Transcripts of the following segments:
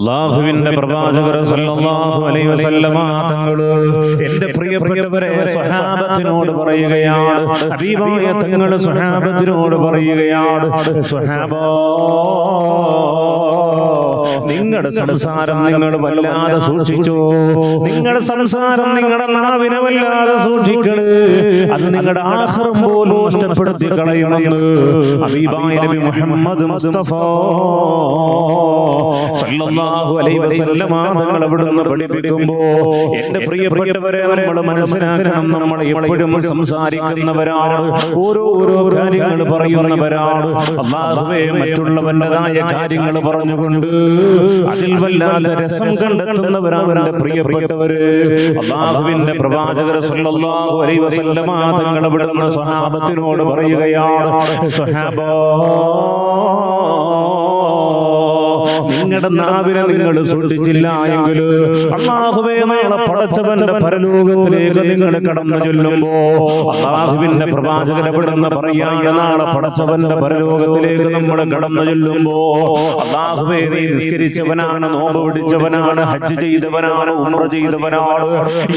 അള്ളാഹുവിന്റെ പ്രവാചകർ സല്ലല്ലാഹു അലൈഹി വസല്ലമ തങ്ങൾ എന്റെ പ്രിയപ്പെട്ടവരെ സ്വഹാബത്തിനോട് പറയുകയാണ്. ഹബീബായ തങ്ങൾ സ്വഹാബത്തിനോട് പറയുകയാണ്. സ്വഹാബോ നിങ്ങളുടെ സംസാരം നിങ്ങൾ വല്ലാതെ സൂക്ഷിച്ചു? നിങ്ങളുടെ സംസാരം നിങ്ങളുടെ നാവിനെ വല്ലാതെ സൂക്ഷിക്കണ്. അത് നിങ്ങളുടെ ആഹ്റം പോലും നഷ്ടപ്പെടുത്തി കളയണമെന്ന് ഹബീബായ നബി മുഹമ്മദ് മുസ്തഫ. സല്ലല്ലാഹു അലൈഹി വസല്ലമ തങ്ങൾ അവിടുന്ന് പഠിപ്പിക്കുമ്പോ എന്റെ പ്രിയപ്പെട്ടവരെ നമ്മൾ മനസ്സിലാക്കണം നമ്മൾ എപ്പോഴും സംസാരിക്കുന്നവരാണ്. ഓരോ ഓരോ കാര്യങ്ങൾ പറയുന്നവരാണ്. അള്ളാഹുവേ മറ്റുള്ളവന്റെതായ കാര്യങ്ങൾ പറഞ്ഞുകൊണ്ട് അതിൽ വല്ലാത്ത രസം കണ്ടെത്തുന്നവരാണ് പ്രിയപ്പെട്ടവര്. അള്ളാഹുവിന്റെ പ്രവാചകർ സല്ലല്ലാഹു അലൈഹി വസല്ലമ തങ്ങൾ അവിടുന്ന് സ്വഹാബത്തിനോട് പറയുകയാണ്. സ്വഹാബോ. നിങ്ങളുടെ നാവിനെ നിങ്ങൾ സൂക്ഷിച്ചില്ല എങ്കിൽ അള്ളാഹുവേ നാളെ പടച്ചവന്റെ പരലോകത്തിലേക്ക് നിങ്ങൾ കടന്നു ചൊല്ലുമ്പോ അള്ളാഹുവിന്റെ പ്രവാചകനെ വിടുന്ന പറയാണ് നാളെ പടച്ചവന്റെ പരലോകത്തിലേക്ക് നമ്മൾ കടന്നു ചൊല്ലുമ്പോ അള്ളാഹുവേ നീ നിസ്കരിച്ചവനാണ് നോമ്പ് പിടിച്ചവനാണ് ഹജ്ജ് ചെയ്തവനാണ് ഉമ്ര ചെയ്തവനാണ്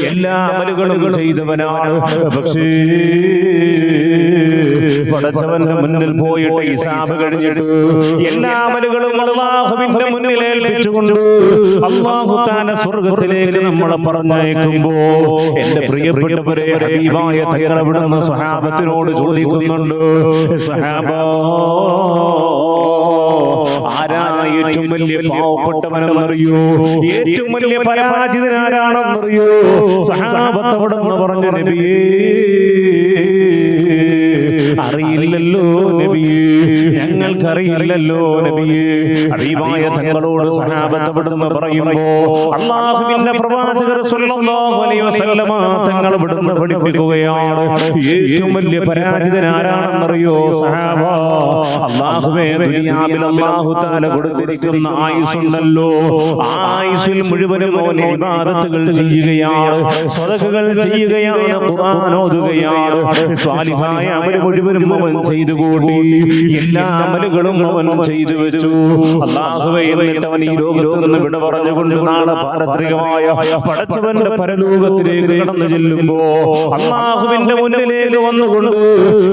എല്ലാ അമലുകളും ചെയ്തവനാണ്. പക്ഷേ പടച്ചവന്റെ മുന്നിൽ പോയിട്ട് ഈ സാബ് കഴിഞ്ഞിട്ട് എല്ലാ അമലുകളും അള്ളാഹുവിന്റെ മുന്നിൽ ഏൽപ്പിച്ചുകൊണ്ട് അള്ളാഹു താന സ്വർഗത്തിലേക്ക് നമ്മളെ പറഞ്ഞയക്കുമ്പോ എന്റെ പ്രിയപ്പെട്ടവരെ ഹബീബായ തയ്യാറവിടുന്ന സഹാബത്തിനോട് ചോദിക്കുന്നുണ്ട് സഹാബ ഏറ്റവും വലിയ പാവപ്പെട്ടവനെന്നറിയോ? ഏറ്റവും വലിയ പരാജിതനാരാണെന്നറിയോ സഹാബത്ത് നിന്ന് പറഞ്ഞു നബിയേ അറിയില്ലല്ലോ നബിയേ. ഞങ്ങൾക്കറിയില്ലല്ലോ നബിയേ. ഹബീബായ തങ്ങളോട് സഹാബത്ത് അവിടുന്ന് പറയുമ്പോ അള്ളാഹുവിന്റെ പ്രവാചകർ സ്വല്ലല്ലാഹു അലൈഹി വസല്ലമ തങ്ങൾ ഇവിടുന്ന് പഠിപ്പിക്കുകയാണ്. ഏറ്റവും വലിയ പരാജിതൻ ആരാണെന്നറിയോ സഹാബ? അള്ളാഹുവേ ദുനിയാവിൽ അള്ളാഹു താല കൊടുത്തിരിക്കുന്ന ആയുസുണ്ടല്ലോ ആ ആയുസിൽ മുഴുവനും ഓൻ ഇബാദത്തുകൾ ചെയ്യുകയാണ് സ്വതകൾ ചെയ്യുകയാണ് ഖുർആൻ ഓതുകയാണ് സ്വാലിഹായ അമൽ മുഴുവനും അവൻ ചെയ്തു കൂട്ടി. എല്ലാ അമലുകളും അവൻ ചെയ്തു വെച്ചു. അള്ളാഹുവേ എന്നിട്ട് അവൻ ഈ ലോകത്ത് നിന്ന് വിട പറഞ്ഞുകൊണ്ട് നാളെ പാരത്രികമായ പടച്ചവന്റെ പരലോകത്തിലേക്ക് കടന്നു ചെല്ലുമ്പോ അള്ളാഹുവിന്റെ മുന്നിലേക്ക് വന്നുകൊണ്ട്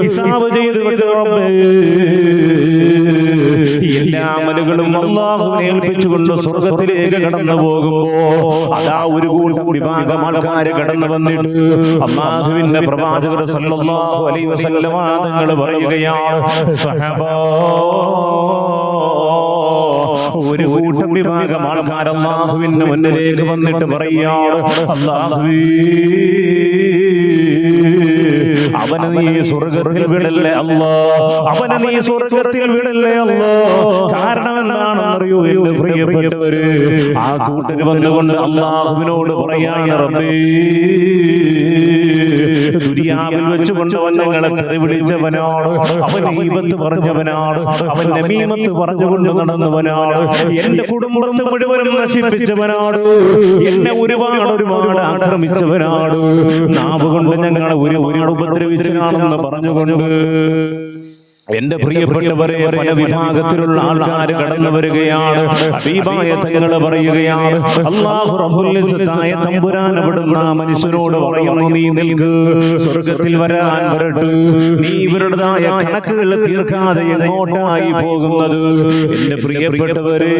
ഹിസാബ് ചെയ്തു വിട്ടു എല്ലാ അമലുകളും അള്ളാഹുവിനെ ഏൽപ്പിച്ചുകൊണ്ട് സ്വർഗത്തിലേക്ക് കടന്നു പോകുമ്പോ അതാ ഒരു കൂട്ടം വിഭാഗം ആൾക്കാര് കടന്നു വന്നിട്ട് അള്ളാഹുവിന്റെ പ്രവാചകർ സല്ലല്ലാഹു അലൈഹി വസല്ലമ തങ്ങൾ പറയുകയാണ് സഹബാ ഒരു കൂട്ടം വിഭാഗം ആൾക്കാർ അള്ളാഹുവിന്റെ മുന്നിലേക്ക് വന്നിട്ട് പറയുകയാണ് അള്ളാഹുവേ അവന് നീ സ്വർഗത്തിൽ വിടല്ലേ അല്ലോ? അവനെ നീ സ്വർഗത്തിൽ വിടല്ലേ അല്ലോ? കാരണം എന്താണെന്നറിയോ എന്റെ പ്രിയപ്പെട്ടവര്? ആ കൂട്ടര് വന്നുകൊണ്ട് അള്ളാഹുവിനോട് പറയാണ് റബ്ബേ. ദുരിയാവിൽ വെച്ച് അവൻ ഞങ്ങളെ തെറി വിളിച്ചവനാണ്. അവൻ ഈപത്ത് പറഞ്ഞവനാണ്. അവൻ നമീമത്ത് പറഞ്ഞുകൊണ്ട് നടന്നവനാണ്. എന്റെ കുടുംബത്തെ മുഴുവനും നശിപ്പിച്ചവനാണ്. എന്നെ ഒരുപാട് ഒരുപാട് ആക്രമിച്ചവനാണ്. നാവ് കൊണ്ട് ഞങ്ങളെ ഒരുപാട് ഉപദ്രവിച്ചനാണെന്ന് പറഞ്ഞുകൊണ്ട് എന്റെ പ്രിയപ്പെട്ടവരെ പല വിഭാഗത്തിലുള്ള ആൾക്കാർ കടന്നു വരികയാണ്. തങ്ങൾ പറയുകയാണ്. അള്ളാഹു തമ്പുരാൻ അവിടുന്ന് മനുഷ്യനോട് പറയുന്നു. നീ നിൽക്ക്. സ്വർഗത്തിൽ വരാൻ വരട്ട്. നീ ഇവരുടേതായ കണക്കുകൾ തീർക്കാതെ എങ്ങോട്ടായി പോകുന്നത്? എന്റെ പ്രിയപ്പെട്ടവരെ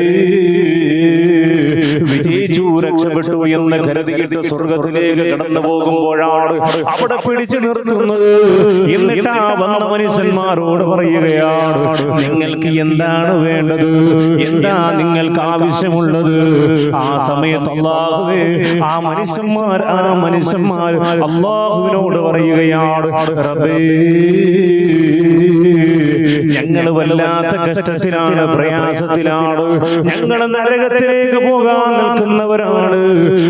വിജയിച്ചു രക്ഷപ്പെട്ടു എന്ന് കരുതിയിട്ട് സ്വർഗത്തിലേക്ക് കടന്നു പോകുമ്പോഴാണ് അവിടെ പിടിച്ചു നിർത്തുന്നത്. എന്നിട്ട് ആ വന്ന മനുഷ്യന്മാരോട് പറയുകയാണ് നിങ്ങൾക്ക് എന്താണ് വേണ്ടത്? എന്താ നിങ്ങൾക്ക് ആവശ്യമുള്ളത്? ആ സമയത്ത് അള്ളാഹുവേ ആ മനുഷ്യന്മാർ ആ മനുഷ്യന്മാർ അള്ളാഹുവിനോട് പറയുകയാണ് റബ്ബേ ഞങ്ങൾ വല്ലാത്ത കഷ്ടത്തിലാണ് പ്രയാസത്തിലാണ്. ഞങ്ങൾ നരകത്തിലേക്ക് പോകാൻ നിൽക്കുന്നവരാണ്.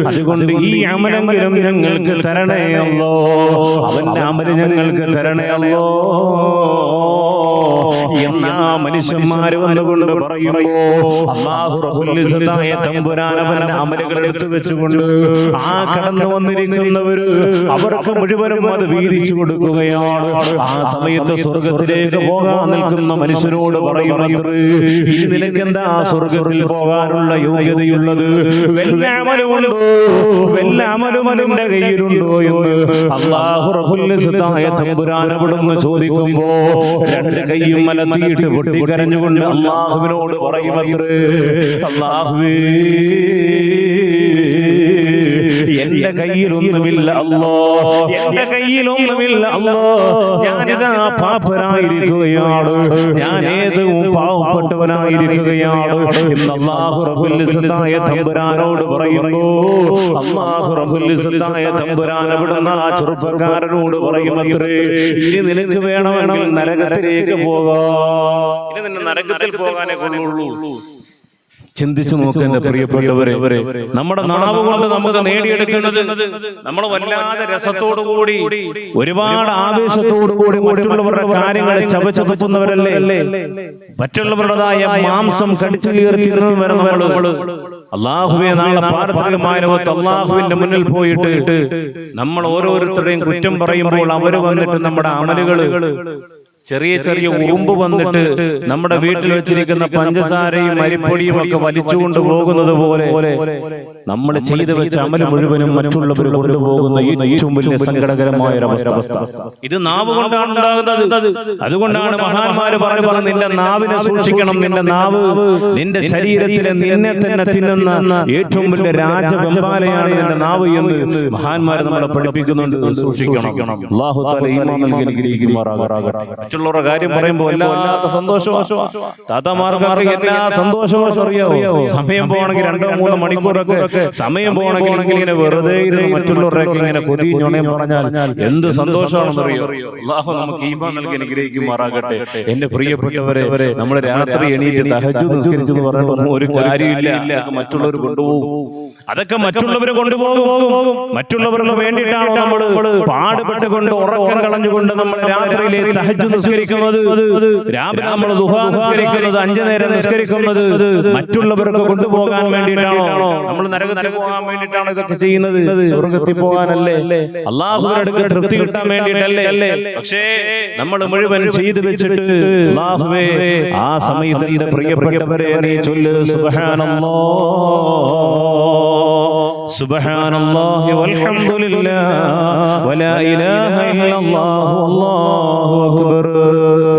അതുകൊണ്ട് ഈ അമലെങ്കിലും ഞങ്ങൾക്ക് തരണേ അല്ലോ അവന്റെ അമൽ ഞങ്ങൾക്ക് തരണേ അല്ലോ എന്നാ മനുഷ്യന്മാര് വന്നുകൊണ്ട് പറയുമ്പോ അള്ളാഹു റബ്ബുൽ ഇസ്സത്തായ തമ്പുരാൻ അവന്റെ അമലുകൾ എടുത്തു വെച്ചുകൊണ്ട് ആ കടന്നു വന്നിരിക്കുന്നവര് അവർക്ക് മുഴുവനും അത് വീതിച്ചു കൊടുക്കുകയാണ്. ആ സമയത്ത് സ്വർഗത്തിലേക്ക് പോകാൻ നിൽക്കുന്ന മനുഷ്യരോട് പറയുന്നത് ഈ നിലക്കെന്താ സ്വർഗത്തിൽ പോകാനുള്ള യോഗ്യതയുള്ളത്? വല്ല അമലുമുണ്ടോ വല്ല അമലും നിന്റെ കയ്യിലുണ്ടോ എന്ന് അള്ളാഹു റബ്ബുൽ ഇസ്സത്തായ തമ്പുരാൻ അവിടുന്ന് ചോദിക്കുമ്പോ രണ്ട് കൈയും മലത്തിയിട്ട് പൊട്ടിക്കരഞ്ഞുകൊണ്ട് അള്ളാഹുവിനോട് പറയുമത്രേ. അള്ളാഹുവേ. എന്റെ കയ്യിലൊന്നുമില്ല അല്ലോ. എന്റെ കയ്യിലൊന്നുമില്ല അല്ലോ. ഞാനിതാ പാപ്പനായിരിക്കുകയാണ് ഞാൻ ഏതും പാവപ്പെട്ടവനായിരിക്കുകയാണ്. ഇന്ന് അള്ളാഹു തമ്പുരാനോട് പറയുന്നു. അള്ളാഹു തമ്പുരാൻ അവിടുന്ന് ആ ചെറുപ്പക്കാരനോട് പറയുമത്രേ ഇനി നിനക്ക് വേണമെങ്കിൽ നരകത്തിലേക്ക് പോകാം. ഇനി നിന്നെ നരകത്തിൽ പോകാനേ കൊള്ളുള്ളൂ. ചിന്തിച്ചു നോക്കുക എന്റെ പ്രിയപ്പെട്ടവരെ. നമ്മുടെ നാവ് കൊണ്ട് നമുക്ക് നേടിയെടുക്കുന്നത് നമ്മൾ വല്ലാതെ രസത്തോടു കൂടി ഒരുപാട് ആവേശത്തോടു കൂടി മറ്റുള്ളവരുടെ കാര്യങ്ങൾ ചവച്ചു തുപ്പുന്നവരല്ലേ മറ്റുള്ളവരുടേതായ മാംസം കടിച്ചു കീറി നമ്മൾ അള്ളാഹുവെ നാളെ പാരത്രികമായ ലോകത്ത് അള്ളാഹുവിന്റെ മുന്നിൽ പോയിട്ട് നമ്മൾ ഓരോരുത്തരുടെയും കുറ്റം പറയുമ്പോൾ അവർ വന്നിട്ട് നമ്മുടെ അമലുകൾ ചെറിയ ചെറിയ ഉറുമ്പ് വന്നിട്ട് നമ്മുടെ വീട്ടിൽ വെച്ചിരിക്കുന്ന പഞ്ചസാരയും അരിപ്പൊടിയും ഒക്കെ വലിച്ചുകൊണ്ട് പോകുന്നത് പോലെ നമ്മൾ ചെയ്തു വെച്ച അമൽ മുഴുവനും മറ്റുള്ളവർ കൊണ്ടുപോകുന്ന ഏറ്റവും വലിയ സങ്കടകരമായ ഒരു അവസ്ഥ. ഇത് നാവ് കൊണ്ടാണ് ഉണ്ടാകുന്നത് അതുകൊണ്ടാണ് മഹാന്മാര് പറഞ്ഞത് നിന്റെ നാവിനെ സൂക്ഷിക്കണം നിന്റെ നാവ്. നിന്റെ ശരീരത്തിലെ നിന്നെ തന്നെ തിന്നുന്ന ഏറ്റവും വലിയ രാജവെമ്പാലയാണ് നിന്റെ നാവ് എന്ന് മഹാന്മാര് നമ്മളെ പഠിപ്പിക്കുന്നുണ്ട്. സൂക്ഷിക്കണം. അള്ളാഹു താല ഈമാൻ നൽകി അനുഗ്രഹിക്കുമാറാകട്ടെ മറ്റുള്ളവരുടെ കാര്യം പറയുമ്പോൾ വല്ലാത്ത താത്തമാർക്ക് എല്ലാ സന്തോഷവും അറിയാവോ? സമയം പോകണമെങ്കിൽ രണ്ടോ മൂന്നോ മണിക്കൂറൊക്കെ സമയം പോകണമെങ്കിൽ ഇങ്ങനെ വെറുതെ ഇരുന്ന് മറ്റുള്ളവരുടെയൊക്കെ ഇങ്ങനെ കൊതി ഞൊണയും പറഞ്ഞാൽ എന്ത് സന്തോഷമാണെന്ന് അറിയോ അള്ളാഹു നമുക്ക് ഈമാൻ നൽകി അനുഗ്രഹിക്കുമാറാകട്ടെ എന്റെ പ്രിയപ്പെട്ടവരെ നമ്മൾ രാത്രി എണീറ്റ് തഹജു നിസ്കരിച്ചു എന്ന് പറഞ്ഞിട്ട് ഒരു കാര്യമില്ല. മറ്റുള്ളവർ കൊണ്ടുപോകും. അതൊക്കെ മറ്റുള്ളവർ കൊണ്ടുപോകും. മറ്റുള്ളവർക്ക് വേണ്ടിയിട്ടാണോ നമ്മൾ പാടുപെട്ട് കൊണ്ട് ഉറക്കം കളഞ്ഞുകൊണ്ട് നമ്മൾ രാത്രിയിലെ തഹജു നിസ്കരിക്കുന്നത് രാവിലെ നമ്മൾ ദുഹ നിസ്കരിക്കുന്നത് അഞ്ചു നേരം നിസ്കരിക്കുന്നത് മറ്റുള്ളവർക്ക് കൊണ്ടുപോകാൻ വേണ്ടിയിട്ടാണോ നമ്മൾ നരകത്തിൽ പോകാൻ വേണ്ടിയിട്ടാണോ ഇതൊക്കെ ചെയ്യുന്നത് സ്വർഗത്തിൽ പോകാനല്ലേ അള്ളാഹുവിന്റെ അടുക്ക് തൃപ്തി കിട്ടാൻ വേണ്ടിയിട്ടല്ലേ പക്ഷേ നമ്മൾ മുഴുവൻ ചെയ്തു വെച്ചിട്ട് അള്ളാഹുവേ ആ സമയത്ത് എന്റെ പ്രിയപ്പെട്ടവരെ നീ ചൊല്ല് സുബ്ഹാനല്ലാഹ് سبحان الله والحمد لله ولا إله إلا الله والله أكبر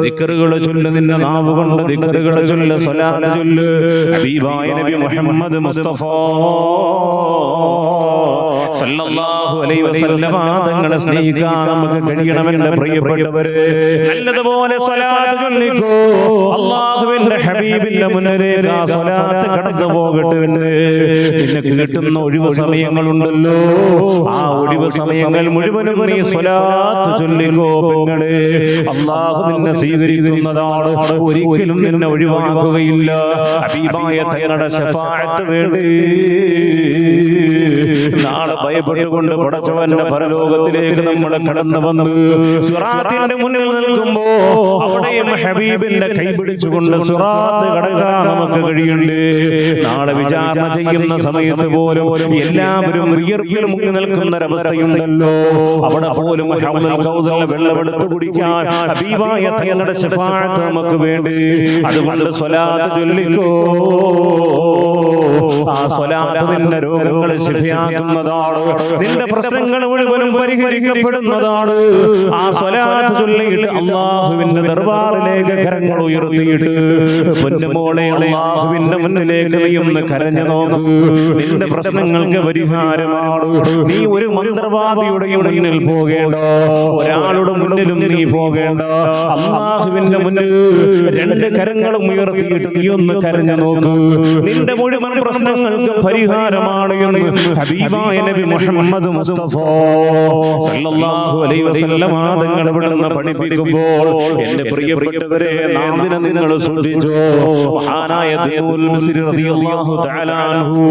ദിക്കറുകൾ ചൊല്ല് നിന്റെ നാവ് കൊണ്ട് ദിക്കറുകൾ ചൊല്ല് സ്വലാത്ത് ചൊല്ല്. ഹബീബായ നബി മുഹമ്മദ് മുസ്തഫ. സല്ലല്ലാഹു അലൈഹി വസല്ലമ തങ്ങളെ സ്നേഹിക്കാൻ നമുക്ക് കഴിയണമെന്ന് പ്രിയപ്പെട്ടവരെ നല്ലതുപോലെ സ്വലാത്ത് ചൊല്ലിക്കോ. അള്ളാഹുവിന്റെ ഹബീബിന്റെ മുന്നിലേക്ക് ആ സ്വലാത്ത് കടന്നു പോകട്ടെ നിനക്ക് കിട്ടുന്ന ഒഴിവ് സമയങ്ങളുണ്ടല്ലോ. ആ ഒഴിവ് സമയങ്ങൾ മുഴുവനും നീ സ്വലാത്ത് ചൊല്ലിക്കോ പെങ്ങളെ. അള്ളാഹു നിന്നെ സ്വീകരിക്കുന്നതാണ്. ഒരിക്കലും നിന്നെ ഒഴിവാക്കുകയില്ല. ഹബീബായ തങ്ങളുടെ ശഫാഴത്ത് വേണ്ടി. നാളെ ഭയപ്പെട്ടുകൊണ്ട് പടച്ചവന്റെ പരലോകത്തിലേക്ക് നമ്മൾ കടന്നു വന്ന് സുറാത്തിന്റെ മുന്നിൽ നിൽക്കുമ്പോ അവിടെയും ഹബീബിന്റെ കൈ പിടിച്ചുകൊണ്ട് സുറാത്ത് കടക്കാൻ നമുക്ക് കഴിയുണ്ട് നാളെ വിചാരണ ചെയ്യുന്ന സമയത്ത് പോലും എല്ലാവരും വിയർപ്പിൽ മുങ്ങി നിൽക്കുന്ന ഒരവസ്ഥയുണ്ടല്ലോ അവിടെ പോലും വെള്ളമെടുത്ത് കുടിക്കാൻ ഹബീബായ തങ്ങളുടെ ശിഫാഴത്ത് നമുക്ക് വേണ്ടി? അതുകൊണ്ട് സ്വലാത്ത് ചൊല്ലിക്കോ? ആ സ്വലാത്ത് നിന്റെ രോഗങ്ങളെ ശിഫയാക്കുന്നതാണ്? നിന്റെ പ്രശ്നങ്ങൾ മുഴുവനും പരിഹരിക്കപ്പെടുന്നതാണ്. ആ സ്വലാത്ത് ചൊല്ലിയിട്ട് അള്ളാഹുവിന്റെ ദർബാറിലേക്ക് കരങ്ങൾ ഉയർത്തിയിട്ട് പൊന്നുമോളെ അള്ളാഹുവിന്റെ മുന്നിലേക്ക് നീ ഒന്ന് കരഞ്ഞു നോക്ക്. നിന്റെ പ്രശ്നങ്ങൾക്ക് പരിഹാരമാണ്. നീ ഒരു മന്ത്രവാദിയുടെ മുന്നിൽ പോകേണ്ട. ഒരാളുടെ മുന്നിലും നീ പോകേണ്ട. അള്ളാഹുവിന്റെ മുന്നിൽ രണ്ട് കരങ്ങളും ഉയർത്തിയിട്ട് നീ ഒന്ന് കരഞ്ഞു നോക്ക്. നിന്റെ മുഴുവൻ പ്രശ്നങ്ങൾക്ക് പരിഹാരമാണ് എന്ന് ഹബീബായ നബി മുഹമ്മദ് മുസ്തഫ സല്ലല്ലാഹു അലൈഹി വസല്ലമ തങ്ങൾ ഇവിടുന്ന് പഠിപ്പിക്കുമ്പോൾ എന്റെ പ്രിയപ്പെട്ടവരെ നാമിനെ നിങ്ങൾ ശ്രദ്ധിച്ചോ? മഹാനായ ദീനുൽ മിസ്രി റളിയല്ലാഹു തആല അൻഹു.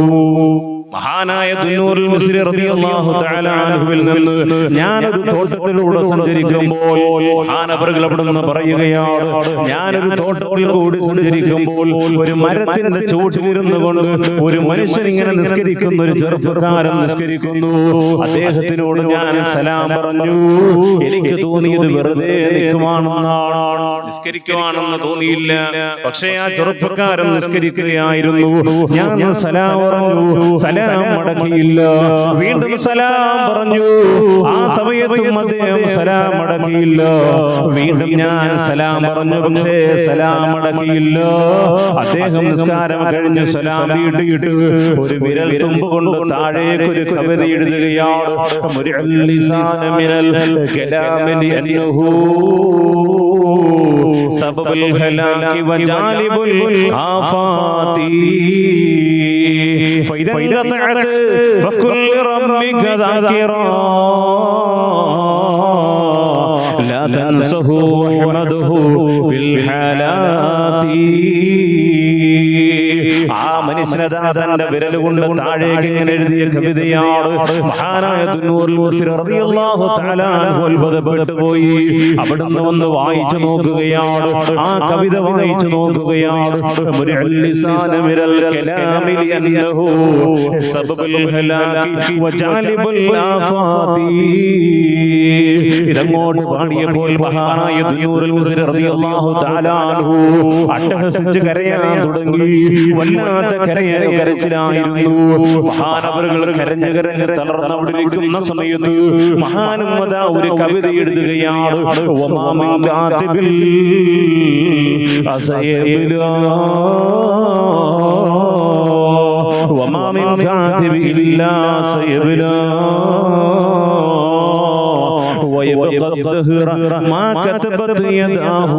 മഹാനായ ദുന്നൂറുൽ മിസ്രി റളിയല്ലാഹു തആല അൻഹുവിൽ നിന്ന് ഞാനൊരു തോട്ടത്തിലൂടെ സഞ്ചരിക്കുമ്പോൾ മഹാനവറുകൾ അവിടുന്ന് പറയുകയാണ്. ഞാനൊരു തോട്ടത്തിൽ കൂടി സഞ്ചരിക്കുമ്പോൾ ഒരു മരത്തിന്റെ ചുവട്ടിലിരുന്നു കൊണ്ട് ഒരു മനുഷ്യൻ ഇങ്ങനെ നിസ്കരിക്കുന്ന ഒരു ചെറുപ്പക്കാരൻ നിസ്കരിക്കുന്നു. അദ്ദേഹത്തിനോട് ഞാൻ സലാം പറഞ്ഞു. എനിക്ക് തോന്നിയത് വെറുതെ നിൽക്കുവാണെന്നാണ്. നിസ്കരിക്കുവാണെന്ന് തോന്നിയില്ല. പക്ഷേ ആ ചെറുപ്പക്കാരൻ നിസ്കരിക്കുകയായിരുന്നു. ഞാൻ സലാം പറഞ്ഞു. സലാം മടക്കിയില്ല വീണ്ടും സലാം പറഞ്ഞു. ആ സമയത്തും അദ്ദേഹം സലാം മടക്കിയില്ല വീണ്ടും ഞാൻ സലാം പറഞ്ഞു. പക്ഷേ സലാം മടക്കിയില്ല അദ്ദേഹം നിസ്കാരം കഴിഞ്ഞു സലാം വീട്ടിയിട്ട് ഒരു വിരൽ തുമ്പ് കൊണ്ട് താഴേക്ക് ഒരു കവിത എഴുതുകയാണ് സബബുൽ ഹലാക്കി വജാലിബുൽ ആഫാതി. فإذا انقطعت فكن لربك ذاكرا. لا تنسه واحمده في الحالات. ആ മനുഷ്യനതാ തന്റെ വിരലുകൊണ്ട് താഴേക്ക് ഇങ്ങനെ എഴുതിയ കവിതയാണ് മഹാനായ അത്ഭുതപ്പെട്ടു പോയി. അവിടുന്ന് വന്ന് വായിച്ചു നോക്കുകയാണ്. ആ കവിത വായിച്ചു നോക്കുകയാണ്. ഇതങ്ങോട്ട് പാടിയപ്പോൾ മഹാനായ അൻഹു. അട്ടഹസിച്ച് കരയാൻ തുടങ്ങി. വല്ലാത്ത കരയ കരച്ചിലായിരുന്നു. മഹാനവറുകൾ കരഞ്ഞു കരഞ്ഞ് തളർന്നവിടെ ഇരിക്കുന്ന സമയത്ത് മഹാനുമത ഒരു കവിത എഴുതുകയാണ്. കാത്തിബിൽ അസയബിലാ. വമാമിൻ കാത്തിബിൽ ഇല്ലാ സയബിലാ ويبقى الدهر ما كتبت يداه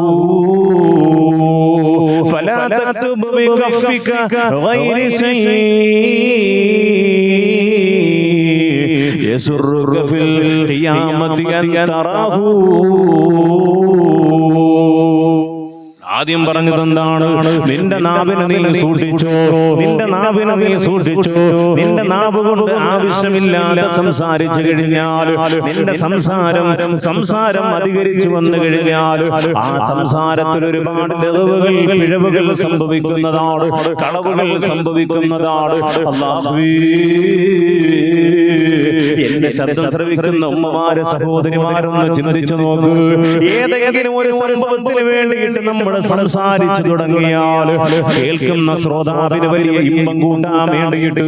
فلا تكتب بكفك غير شيء يسرك في القيامة أن تراه ആദ്യം പറഞ്ഞത് എന്താണ്? നിന്റെ നാവിനെ നീ സൂക്ഷിച്ചോ? നിന്റെ നാവിനെ നീ സൂക്ഷിച്ചോ? നിന്റെ നാവ് കൊണ്ട് ആവശ്യമില്ലാതെ സംസാരിച്ചു കഴിഞ്ഞാൽ നിന്റെ സംസാരം സംസാരം അധികരിച്ചു വന്നു കഴിഞ്ഞാൽ ആ സംസാരത്തിൽ ഒരുപാട് ഇളവുകൾ പിഴവുകൾ സംഭവിക്കുന്നതാണ്. കളവുകൾ സംഭവിക്കുന്നതാണ്. എന്റെ ശബ്ദം ശ്രവിക്കുന്ന ഉമ്മമാര് സഹോദരിമാരൊന്ന് ചിന്തിച്ചു നോക്ക്. ഏതെങ്കിലും ഒരു സംഭവത്തിന് വേണ്ടിയിട്ട് നമ്മൾ സംസാരിച്ചു തുടങ്ങിയാൽ കേൾക്കുന്ന ശ്രോതാവിന് വലിയ ഇമ്പം കൂട്ടാൻ വേണ്ടിയിട്ട്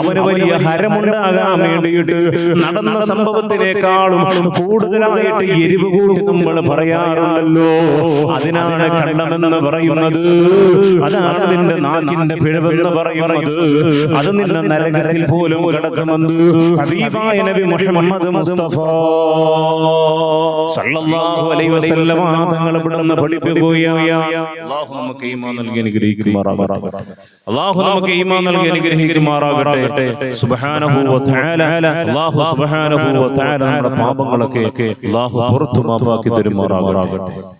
അവന് വലിയ ഹരമുണ്ടാകാൻ വേണ്ടിയിട്ട് നടന്ന സംഭവത്തിനേക്കാളും കൂടുതലായിട്ട് എരിവ് കൂടി നമ്മൾ പറയാറുണ്ടല്ലോ. അതിനാണ് കണ്ടമെന്ന് പറയുന്നത്. അതാണ് നിന്റെ നാക്കിന്റെ പിഴവെന്ന് പറയുന്നത്. അത് നിന്റെ നരകത്തിൽ പോലും കിടക്കുമെന്ന് ഹബീബായ നബി മുഹമ്മദ് മുസ്തഫ സല്ലല്ലാഹു അലൈഹി വസല്ലമ തങ്ങൾ ഇവിടുന്ന് പഠിപ്പിക്കുകയാണ്. അല്ലാഹു നമുക്ക് ഈമാൻ നൽകി അനുഗ്രഹിക്കുമാറാകട്ടെ അല്ലാഹു നമുക്ക് ഈമാൻ നൽകി അനുഗ്രഹിക്കുമാറാകട്ടെ. സുബ്ഹാനഹു വ തആല. സുബ്ഹാനഹു വ തആല നമ്മുടെ പാപങ്ങളൊക്കെ അല്ലാഹു പുറത്തു മാപ്പാക്കി തരുമാറാകട്ടെ.